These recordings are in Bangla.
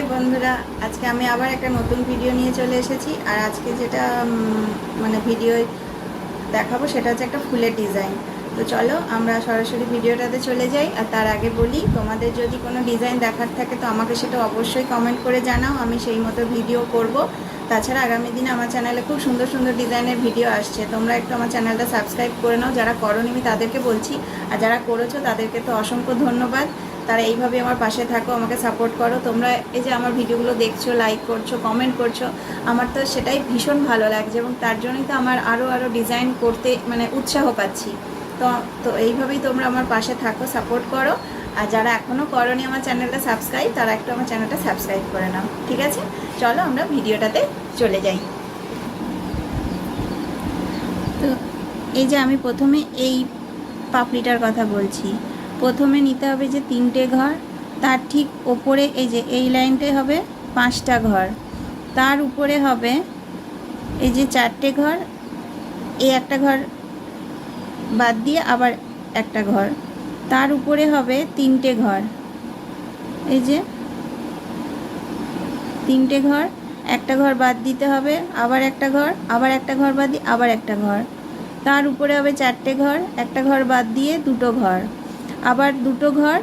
হাই বন্ধুরা। আজকে আমি আবার একটা নতুন ভিডিও নিয়ে চলে এসেছি। আর আজকে যেটা মানে ভিডিও দেখাবো সেটা হচ্ছে একটা ফুলের ডিজাইন তো চলো, আমরা সরাসরি ভিডিওটাতে চলে যাই। আর তার আগে বলি, তোমাদের যদি কোনো ডিজাইন দেখার থাকে, তো আমাকে সেটা অবশ্যই কমেন্ট করে জানাও। আমি সেই মতো ভিডিও করব। তাছাড়া আগামী দিনে আমার চ্যানেলে খুব সুন্দর সুন্দর ডিজাইনের ভিডিও আসছে। তোমরা একটু আমার চ্যানেলটা সাবস্ক্রাইব করে নাও। যারা আমি তাদেরকে বলছি। আর যারা করেছ, তাদেরকে তো অসংখ্য ধন্যবাদ। তারা এইভাবে আমার পাশে থাকো, আমাকে সাপোর্ট করো। তোমরা এই যে আমার ভিডিওগুলো দেখছ লাইক করছ কমেন্ট করছ, আমার তো সেটাই ভীষণ ভালো লাগছে এবং তার জন্যই তো আমার আরও আরও ডিজাইন করতে মানে উৎসাহ পাচ্ছি। তো তো এইভাবেই তোমরা আমার পাশে থাকো সাপোর্ট করো। আর যারা এখনও করনি আমার চ্যানেলটা সাবস্ক্রাইব তারা একটু আমার চ্যানেলটা সাবস্ক্রাইব করে নাও, ঠিক আছে? চলো আমরা ভিডিওটাতে চলে যাই। তো এই যে আমি প্রথমে এই পাপড়িটার কথা বলছি। প্রথমে নিতে হবে যে তিনটে ঘর, তার ঠিক ওপরে এই যে এই লাইনটাই হবে পাঁচটা ঘর। তার উপরে হবে এই যে চারটে ঘর এই একটা ঘর বাদ দিয়ে আবার একটা ঘর। তার উপরে হবে তিনটে ঘর। এই যে তিনটে ঘর, একটা ঘর বাদ দিতে হবে, আবার একটা ঘর, আবার একটা ঘর বাদ দিয়ে আবার একটা ঘর। তার উপরে হবে চারটে ঘর, একটা ঘর বাদ দিয়ে দুটো ঘর। আবার দুটো ঘর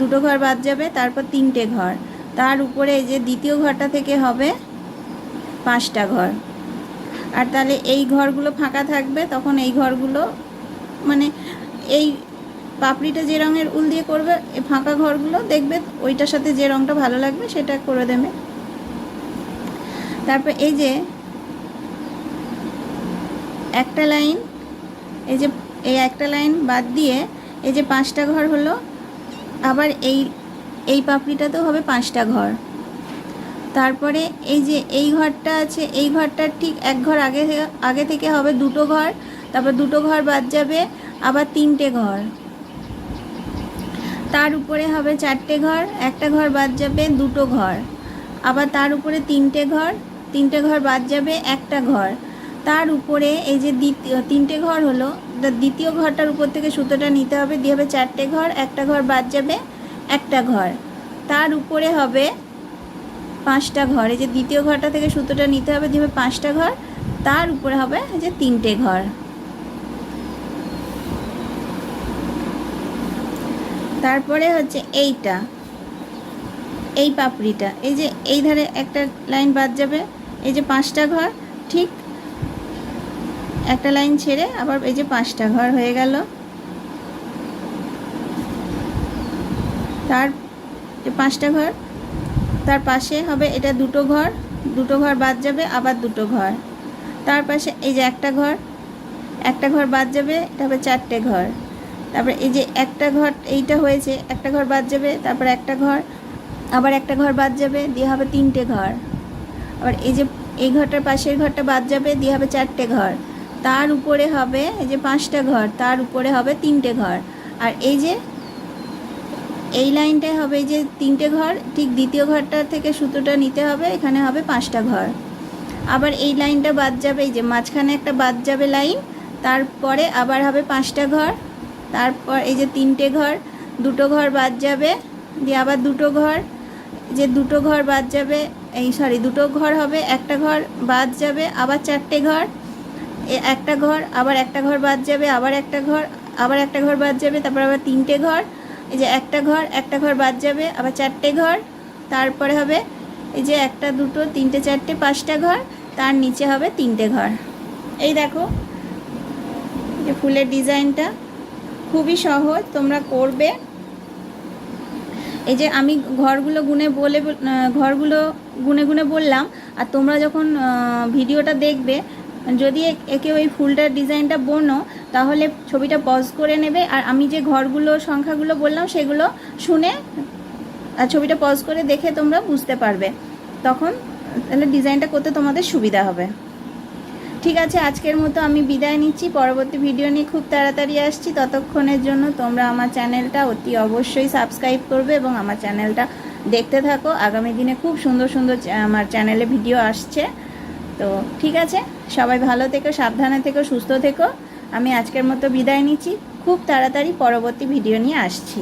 দুটো ঘর বাদ যাবে, তারপর তিনটে ঘর। তার উপরে যে দ্বিতীয় ঘরটা থেকে হবে পাঁচটা ঘর। আর তাহলে এই ঘরগুলো ফাঁকা থাকবে, তখন এই ঘরগুলো মানে এই পাপড়িটা যে রঙের উল দিয়ে করবে এই ফাঁকা ঘরগুলো দেখবে, ওইটার সাথে যে রঙটা ভালো লাগবে সেটা করে দেবে। তারপর এই যে একটা লাইন, এই যে এই একটা লাইন বাদ দিয়ে এই যে পাঁচটা ঘর হলো, আবার এই এই পাপড়িটাতেও হবে পাঁচটা ঘর। তারপরে এই যে এই ঘরটা আছে, এই ঘরটার ঠিক এক ঘর আগে আগে থেকে হবে দুটো ঘর, তারপর দুটো ঘর বাদ যাবে, আবার তিনটে ঘর। তার উপরে হবে চারটে ঘর, একটা ঘর বাদ যাবে দুটো ঘর। আবার তার উপরে তিনটে ঘর তিনটে ঘর বাদ যাবে একটা ঘর। তার উপরে এই যে দ্বিতীয়, তিনটে ঘর হলো তা দ্বিতীয় ঘরটার উপর থেকে সুতোটা নিতে হবে। দিয়ে হবে চারটে ঘর, একটা ঘর বাদ যাবে, একটা ঘর। তার উপরে হবে পাঁচটা ঘর। এই যে দ্বিতীয় ঘরটা থেকে সুতোটা নিতে হবে, দিয়ে হবে পাঁচটা ঘর। তার উপরে হবে যে তিনটে ঘর। তারপরে হচ্ছে এইটা, এই পাপড়িটা। এই যে এই ধারে একটা লাইন বাদ যাবে। এই যে পাঁচটা ঘর, ঠিক একটা লাইন ছেড়ে আবার এই যে পাঁচটা ঘর হয়ে গেল। তার পাঁচটা ঘর, তার পাশে হবে এটা দুটো ঘর দুটো ঘর বাদ যাবে, আবার দুটো ঘর। তার পাশে এই যে একটা ঘর একটা ঘর বাদ যাবে এটা হবে চারটে ঘর। তারপরে এই যে একটা ঘর এইটা হয়েছে, একটা ঘর বাদ যাবে, তারপর একটা ঘর, আবার একটা ঘর বাদ যাবে, দিয়ে হবে তিনটে ঘর। আবার এই যে এই ঘরটার পাশের ঘরটা বাদ যাবে, দিয়ে হবে চারটে ঘর। তার উপরে হবে, এই যে পাঁচটা ঘর, তার উপরে হবে তিনটে ঘর। আর এই যে, এই লাইনটায় হবে যে তিনটে ঘর, ঠিক দ্বিতীয় ঘরটা থেকে সুতোটা নিতে হবে, এখানে হবে পাঁচটা ঘর। আবার এই লাইনটা বাদ যাবে, এই যে মাঝখানে একটা বাদ যাবে লাইন, তারপরে আবার হবে পাঁচটা ঘর, তারপর এই যে তিনটে ঘর, দুটো ঘর বাদ যাবে, দিয়ে আবার দুটো ঘর যে দুটো ঘর বাদ যাবে, এই সরি, দুটো ঘর হবে, একটা ঘর বাদ যাবে, আবার চারটে ঘর একটা ঘর, আবার একটা ঘর বাদ যাবে, আবার একটা ঘর, আবার একটা ঘর বাদ যাবে, তারপর আবার তিনটে ঘর, এই যে একটা ঘর একটা ঘর বাদ যাবে, আবার চারটে ঘর, তারপরে হবে এই যে একটা, দুটো, তিনটে, চারটে, পাঁচটা ঘর, তার নিচে হবে তিনটে ঘর। এই দেখো যে ফুলের ডিজাইনটা, খুবই সহজ, তোমরা করবে। এই যে আমি ঘরগুলো গুনে বলে ঘরগুলো গুনে গুনে বললাম, আর তোমরা যখন ভিডিওটা দেখবে যদি একে ওই ফুলটার ডিজাইনটা বোনো, তাহলে ছবিটা পজ করে নেবে। আর আমি যে ঘরগুলো, সংখ্যাগুলো বললাম, সেগুলো শুনে আর ছবিটা পজ করে দেখে তোমরা বুঝতে পারবে। তখন তাহলে ডিজাইনটা করতে তোমাদের সুবিধা হবে। ঠিক আছে, আজকের মতো আমি বিদায় নিচ্ছি। পরবর্তী ভিডিও নিয়ে খুব তাড়াতাড়ি আসছি। ততক্ষণের জন্য তোমরা আমার চ্যানেলটা অতি অবশ্যই সাবস্ক্রাইব করবে এবং আমার চ্যানেলটা দেখতে থাকো। আগামী দিনে খুব সুন্দর সুন্দর আমার চ্যানেলে ভিডিও আসছে। তো ঠিক আছে, সবাই ভালো থেকো, সাবধানে থেকো, সুস্থ থেকো। আমি আজকের মতো বিদায় নিচ্ছি। খুব তাড়াতাড়ি পরবর্তী ভিডিও নিয়ে আসছি।